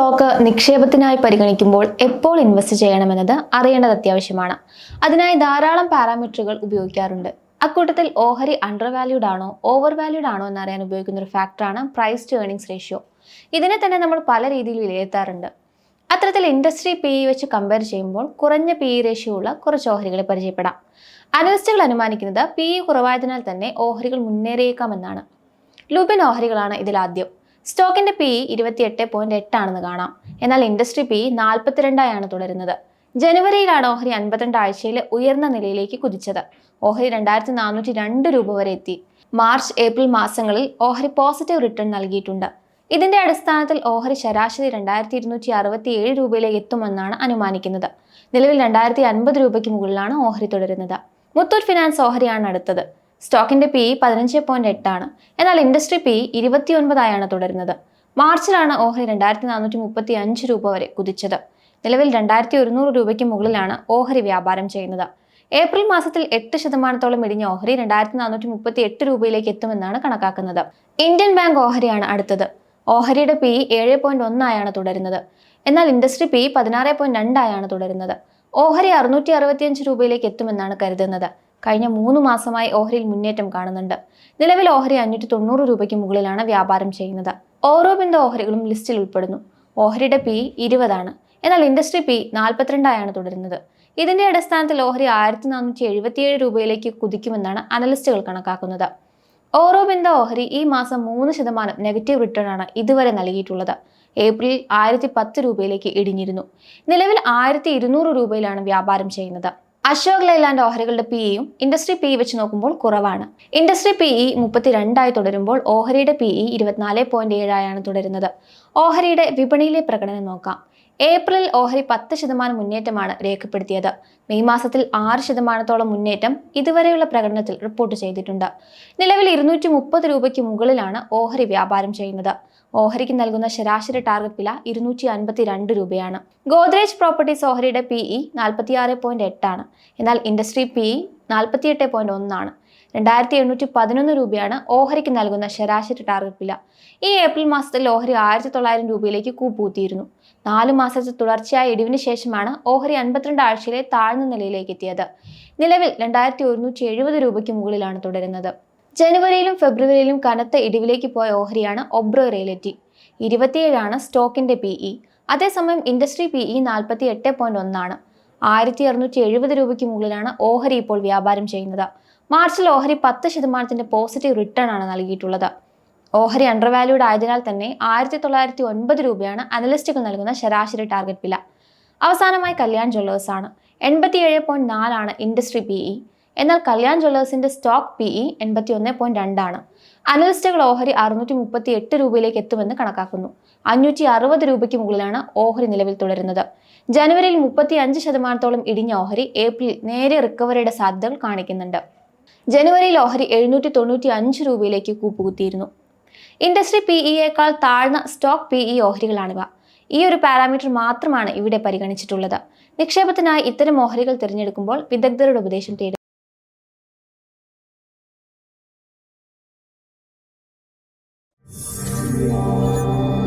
Stock നിക്ഷേപത്തിനായി പരിഗണിക്കുമ്പോൾ എപ്പോൾ invest ചെയ്യണമെന്നത് അറിയേണ്ടത് അത്യാവശ്യമാണ്. അതിനായി ധാരാളം പാരാമീറ്ററുകൾ ഉപയോഗിക്കാറുണ്ട്. അക്കൂട്ടത്തിൽ ഓഹരി അണ്ടർ വാല്യൂഡ് ആണോ ഓവർ വാല്യൂഡ് ആണോ എന്നറിയാൻ ഉപയോഗിക്കുന്ന ഒരു ഫാക്ടറാണ് പ്രൈസ് ടു ഏണിംഗ്സ് റേഷ്യോ ഇതിനെ തന്നെ നമ്മൾ പല രീതിയിൽ വിലയിരുത്താറുണ്ട്. അത്തരത്തിൽ ഇൻഡസ്ട്രി പി ഇ വെച്ച് കമ്പയർ ചെയ്യുമ്പോൾ കുറഞ്ഞ പി ഇ റേഷ്യോ ഉള്ള കുറച്ച് ഓഹരികളെ പരിചയപ്പെടാം. അനലിസ്റ്റുകൾ അനുമാനിക്കുന്നത് പി ഇ കുറവായതിനാൽ തന്നെ ഓഹരികൾ മുന്നേറിയേക്കാമെന്നാണ് ലുബിൻ ഓഹരികളാണ് ഇതിലാദ്യം സ്റ്റോക്കിന്റെ പി ഇരുപത്തിയെട്ട് പോയിന്റ് എട്ടാണെന്ന് കാണാം. എന്നാൽ ഇൻഡസ്ട്രി പി നാൽപ്പത്തിരണ്ടായാണ് തുടരുന്നത്. ജനുവരിയിലാണ് ഓഹരി അൻപത്തിരണ്ട് ആഴ്ചയിലെ ഉയർന്ന നിലയിലേക്ക് കുതിച്ചത്. ഓഹരി രണ്ടായിരത്തി നാനൂറ്റി രണ്ട് രൂപ വരെ എത്തി. മാർച്ച് ഏപ്രിൽ മാസങ്ങളിൽ ഓഹരി പോസിറ്റീവ് റിട്ടേൺ നൽകിയിട്ടുണ്ട്. ഇതിന്റെ അടിസ്ഥാനത്തിൽ ഓഹരി ശരാശരി രണ്ടായിരത്തി ഇരുന്നൂറ്റി അറുപത്തി ഏഴ് രൂപയിലേക്ക് എത്തുമെന്നാണ് അനുമാനിക്കുന്നത്. നിലവിൽ രണ്ടായിരത്തി അൻപത് രൂപയ്ക്ക് മുകളിലാണ് ഓഹരി തുടരുന്നത്. മുത്തൂറ്റ് ഫിനാൻസ് ഓഹരിയാണ് അടുത്തത്. സ്റ്റോക്കിന്റെ പി പതിനഞ്ച് പോയിന്റ് എട്ടാണ് എന്നാൽ ഇൻഡസ്ട്രി പി ഇരുപത്തിയൊൻപതായാണ് തുടരുന്നത്. മാർച്ചിലാണ് ഓഹരി രണ്ടായിരത്തി നാനൂറ്റി മുപ്പത്തി അഞ്ച് രൂപ വരെ കുതിച്ചത്. നിലവിൽ രണ്ടായിരത്തി ഒരുന്നൂറ് രൂപയ്ക്ക് മുകളിലാണ് ഓഹരി വ്യാപാരം ചെയ്യുന്നത്. ഏപ്രിൽ മാസത്തിൽ എട്ട് ശതമാനത്തോളം ഇടിഞ്ഞ ഓഹരി രണ്ടായിരത്തി നാനൂറ്റി മുപ്പത്തി എട്ട് രൂപയിലേക്ക് എത്തുമെന്നാണ് കണക്കാക്കുന്നത്. ഇന്ത്യൻ ബാങ്ക് ഓഹരിയാണ് അടുത്തത്. ഓഹരിയുടെ പി ഏഴ് പോയിന്റ് ഒന്നായാണ് തുടരുന്നത്. എന്നാൽ ഇൻഡസ്ട്രി പി പതിനാറ് പോയിന്റ് രണ്ടായാണ് തുടരുന്നത്. ഓഹരി അറുന്നൂറ്റി അറുപത്തിയഞ്ച് രൂപയിലേക്ക് എത്തുമെന്നാണ് കരുതുന്നത്. കഴിഞ്ഞ മൂന്ന് മാസമായി ഓഹരിയിൽ മുന്നേറ്റം കാണുന്നുണ്ട്. നിലവിൽ ഓഹരി അഞ്ഞൂറ്റി തൊണ്ണൂറ് രൂപയ്ക്ക് മുകളിലാണ് വ്യാപാരം ചെയ്യുന്നത്. ഓരോ ബിന്ദു ഓഹരികളും ലിസ്റ്റിൽ ഉൾപ്പെടുന്നു. ഓഹരിയുടെ പി ഇരുപതാണ്. എന്നാൽ ഇൻഡസ്ട്രി പി നാൽപ്പത്തിരണ്ടായാണ് തുടരുന്നത്. ഇതിന്റെ അടിസ്ഥാനത്തിൽ ഓഹരി ആയിരത്തി നാനൂറ്റി എഴുപത്തിയേഴ് രൂപയിലേക്ക് കുതിക്കുമെന്നാണ് അനലിസ്റ്റുകൾ കണക്കാക്കുന്നത്. ഓരോ ബിന്ദ ഓഹരി ഈ മാസം മൂന്ന് ശതമാനം നെഗറ്റീവ് റിട്ടേൺ ആണ് ഇതുവരെ നൽകിയിട്ടുള്ളത്. ഏപ്രിൽ ആയിരത്തി പത്ത് രൂപയിലേക്ക് ഇടിഞ്ഞിരുന്നു. നിലവിൽ ആയിരത്തി ഇരുന്നൂറ് രൂപയിലാണ് വ്യാപാരം ചെയ്യുന്നത്. അശോക് ലൈലാൻഡ് ഓഹരികളുടെ പി ഇയും ഇൻഡസ്ട്രി പി ഇ വെച്ച് നോക്കുമ്പോൾ കുറവാണ്. ഇൻഡസ്ട്രി പി ഇ മുപ്പത്തിരണ്ടായി തുടരുമ്പോൾ ഓഹരിയുടെ പി ഇ ഇരുപത്തിനാല് പോയിന്റ് ഏഴായാണ് തുടരുന്നത്. ഓഹരിയുടെ വിപണിയിലെ പ്രകടനം നോക്കാം. ഏപ്രിൽ ഓഹരി പത്ത് ശതമാനം മുന്നേറ്റമാണ് രേഖപ്പെടുത്തിയത്. മെയ് മാസത്തിൽ ആറ് ശതമാനത്തോളം മുന്നേറ്റം ഇതുവരെയുള്ള പ്രകടനത്തിൽ റിപ്പോർട്ട് ചെയ്തിട്ടുണ്ട്. നിലവിൽ ഇരുന്നൂറ്റി മുപ്പത് രൂപയ്ക്ക് മുകളിലാണ് ഓഹരി വ്യാപാരം ചെയ്യുന്നത്. ഓഹരിക്ക് നൽകുന്ന ശരാശരി ടാർഗറ്റ് വില ഇരുന്നൂറ്റി അൻപത്തി രണ്ട് രൂപയാണ്. ഗോദ്രേജ് പ്രോപ്പർട്ടീസ് ഓഹരിയുടെ പി ഇ നാൽപ്പത്തിയാറ് പോയിന്റ് എട്ടാണ്. എന്നാൽ ഇൻഡസ്ട്രി പി ഇ നാൽപ്പത്തിയെട്ട് പോയിന്റ് ഒന്നാണ്. രണ്ടായിരത്തി എണ്ണൂറ്റി പതിനൊന്ന് രൂപയാണ് ഓഹരിക്ക് നൽകുന്ന ശരാശരി ടാർഗറ്റ് വില. ഈ ഏപ്രിൽ മാസത്തിൽ ഓഹരി ആയിരത്തി തൊള്ളായിരം രൂപയിലേക്ക് കൂപ്പൂത്തിയിരുന്നു നാല് മാസത്തെ തുടർച്ചയായ ഇടിവിന് ശേഷമാണ് ഓഹരി അൻപത്തിരണ്ട് ആഴ്ചയിലെ താഴ്ന്ന നിലയിലേക്ക് എത്തിയത്. നിലവിൽ രണ്ടായിരത്തി ഒരുന്നൂറ്റി എഴുപത് രൂപയ്ക്ക് മുകളിലാണ് തുടരുന്നത്. ജനുവരിയിലും ഫെബ്രുവരിയിലും കനത്ത ഇടിവിലേക്ക് പോയ ഓഹരിയാണ് ഒബ്രോ റിയലിറ്റി. ഇരുപത്തിയേഴാണ് സ്റ്റോക്കിന്റെ പി ഇ അതേസമയം ഇൻഡസ്ട്രി പി ഇ നാൽപ്പത്തി എട്ട് പോയിന്റ് ഒന്നാണ്. ആയിരത്തി അറുന്നൂറ്റി എഴുപത് രൂപയ്ക്ക് മുകളിലാണ് ഓഹരി ഇപ്പോൾ വ്യാപാരം ചെയ്യുന്നത്. മാർച്ചിൽ ഓഹരി പത്ത് ശതമാനത്തിന്റെ പോസിറ്റീവ് റിട്ടേൺ ആണ് നൽകിയിട്ടുള്ളത്. ഓഹരി അണ്ടർവാല്യൂഡ് ആയതിനാൽ തന്നെ ആയിരത്തി തൊള്ളായിരത്തി ഒൻപത് രൂപയാണ് അനലിസ്റ്റുകൾ നൽകുന്ന ശരാശരി ടാർഗറ്റ് വില. അവസാനമായി കല്യാൺ ജ്വല്ലേഴ്സ് ആണ് എൺപത്തിയേഴ് പോയിന്റ് നാലാണ് ഇൻഡസ്ട്രി പി ഇ. എന്നാൽ കല്യാൺ ജ്വല്ലേഴ്സിന്റെ സ്റ്റോക്ക് പി ഇ എൺപത്തി ഒന്ന് പോയിന്റ് രണ്ടാണ്. അനലിസ്റ്റുകൾ ഓഹരി അറുന്നൂറ്റി മുപ്പത്തി എട്ട് രൂപയിലേക്ക് എത്തുമെന്ന് കണക്കാക്കുന്നു. അഞ്ഞൂറ്റി അറുപത് രൂപയ്ക്ക് മുകളിലാണ് ഓഹരി നിലവിൽ തുടരുന്നത്. ജനുവരിയിൽ മുപ്പത്തി അഞ്ച് ശതമാനത്തോളം ഇടിഞ്ഞ ഓഹരി ഏപ്രിൽ നേരെ റിക്കവറിയുടെ സാധ്യതകൾ കാണിക്കുന്നുണ്ട്. ജനുവരിയിൽ ഓഹരി എഴുന്നൂറ്റി തൊണ്ണൂറ്റി അഞ്ച് രൂപയിലേക്ക് കൂപ്പുകുത്തിയിരുന്നു. ഇൻഡസ്ട്രി പി ഇയേക്കാൾ താഴ്ന്ന സ്റ്റോക്ക് പി ഇ ഓഹരികളാണിവ. ഈ ഒരു പാരാമീറ്റർ മാത്രമാണ് ഇവിടെ പരിഗണിച്ചിട്ടുള്ളത്. നിക്ഷേപത്തിനായി ഇത്തരം ഓഹരികൾ തിരഞ്ഞെടുക്കുമ്പോൾ വിദഗ്ധരുടെ ഉപദേശം തേടുക Deus.